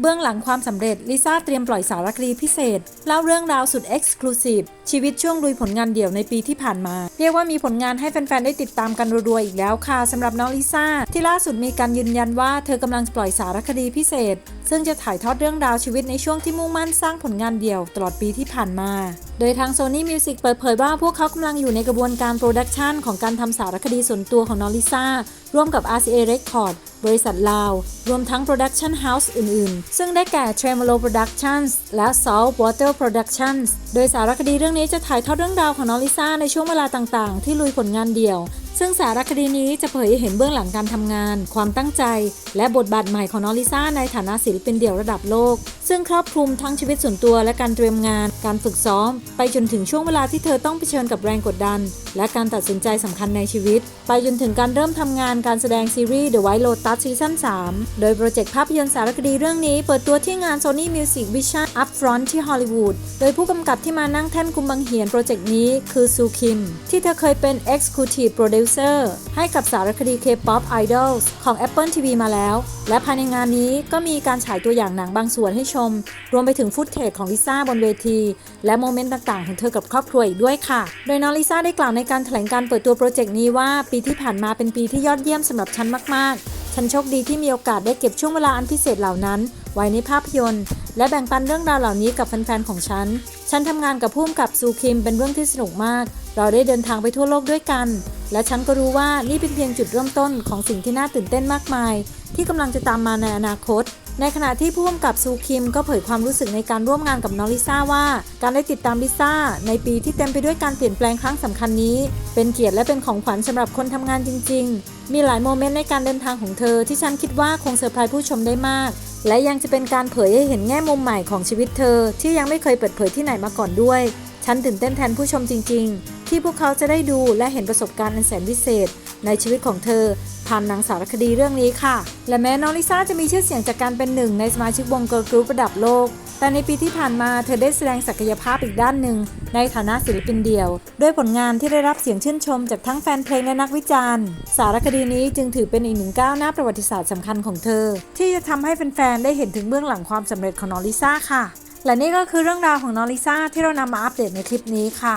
เบื้องหลังความสำเร็จ ลิซ่าเตรียมปล่อยสารคดีพิเศษ เล่าเรื่องราวสุดเอ็กซ์คลูซีฟชีวิตช่วงลุยผลงานเดี่ยวในปีที่ผ่านมา เรียกว่ามีผลงานให้แฟน ๆ ได้ติดตามกันรัวๆอีกแล้วค่ะสำหรับน้องลิซ่า ที่ล่าสุดมีการยืนยันว่าเธอกำลังปล่อยสารคดีพิเศษ ซึ่งจะถ่ายทอดเรื่องราวชีวิตในช่วงที่มุ่งมั่นสร้างผลงานเดี่ยวตลอดปีที่ผ่านมา โดยทาง Sony Music เปิดเผยว่าพวกเขากำลังอยู่ในกระบวนการโปรดักชันของการทำสารคดีส่วนตัวของน้องลิซ่าร่วมกับ RCA Record บริษัทลาว รวมทั้ง Production House อื่นๆซึ่งได้แก่ Tremolo Productions และ Salt Water Productions โดยสารคดีเรื่องนี้จะถ่ายทอดเรื่องราวของน้องลิซ่าในช่วงเวลาต่างๆ ที่ลุยผลงานเดี่ยว ซึ่งสารคดีนี้จะเผยให้เห็นเบื้องหลังการทำงาน ความตั้งใจ และบทบาทใหม่ของน้องลิซ่าในฐานะศิลปินเดี่ยวระดับโลก ซึ่งครอบคลุมทั้งชีวิตส่วนตัวและการเตรียมงาน การฝึกซ้อม ไปจนถึงช่วงเวลาที่เธอต้องเผชิญกับแรงกดดัน และการตัดสินใจสำคัญในชีวิต ไปจนถึงการเริ่มทำงานการแสดงซีรีส์ The White Lotus ซีซั่น3โดยโปรเจกต์ภาพยนตร์สารคดีเรื่องนี้เปิดตัวที่งาน Sony Music Vision Upfront ที่ฮอลลีวูด โดยผู้กำกับที่มานั่งแท่นกุมบังเหียนโปรเจกต์นี้คือซูคิม ที่เธอเคยเป็น Executive Producer ให้กับสารคดี K-pop Idols ของ Apple TV มาแล้ว และภายในงานนี้ก็มีการฉายตัวอย่างหนังบางส่วนให้ชม รวมไปถึงฟุตเทจของลิซ่าบนเวที และโมเมนต์ต่างๆ ของเธอกับครอบครัวอีกด้วยค่ะ โดยน้องลิซ่าได้กล่าวในการแถลงการเปิดตัวโปรเจกต์นี้ว่า ปีที่ผ่านมาเป็นปีที่ยอดเยี่ยมสำหรับฉันมากๆ ฉันโชคดีที่มีโอกาสได้เก็บช่วงเวลาอันพิเศษเหล่านั้น ไว้ในภาพยนตร์ และแบ่งปันเรื่องราวเหล่านี้กับแฟนๆของฉัน ฉันทำงานกับพุ่มกับซูคิมเป็นเรื่องที่สนุกมาก เราได้เดินทางไปทั่วโลกด้วยกัน และฉันก็รู้ว่านี่เป็นเพียงจุดเริ่มต้นของสิ่งที่น่าตื่นเต้นมากมาย ที่กำลังจะตามมาในอนาคต ในขณะที่ผู้กำกับซูคิมก็เผยความรู้สึกในการร่วมงานกับน้องลิซ่าว่า การได้ติดตามลิซ่าในปีที่เต็มไปด้วยการเปลี่ยนแปลงครั้งสำคัญนี้ เป็นเกียรติและเป็นของขวัญสำหรับคนทำงานจริง ๆ มีหลายโมเมนต์ในการเดินทางของเธอที่ฉันคิดว่าคงเซอร์ไพรส์ผู้ชมได้มาก และยังจะเป็นการเผยให้เห็นแง่มุมใหม่ของชีวิตเธอ ที่ยังไม่เคยเปิดเผยที่ไหนมาก่อนด้วยฉันตื่นเต้นแทนผู้ชมจริง ๆ ที่พวกเขาจะได้ดูและเห็นประสบการณ์อันแสนพิเศษ ในชีวิตของเธอผ่านหนังสารคดีเรื่องนี้ค่ะ และแม้น้องลิซ่าจะมีชื่อเสียงจากการเป็นหนึ่งในสมาชิกวงเกิร์ลกรุ๊ประดับโลก แต่ในปีที่ผ่านมาเธอได้แสดงศักยภาพอีกด้านหนึ่ง ในฐานะศิลปินเดี่ยว ด้วยผลงานที่ได้รับเสียงชื่นชมจากทั้งแฟนเพลงและนักวิจารณ์ สารคดีนี้จึงถือเป็นอีกหนึ่งก้าวหน้าประวัติศาสตร์สำคัญของเธอ ที่จะทำให้แฟนๆได้เห็นถึงเบื้องหลังความสำเร็จของน้องลิซ่าค่ะ และนี่ก็คือเรื่องราวของน้องลิซ่าที่เรานำมาอัปเดตในคลิปนี้ค่ะ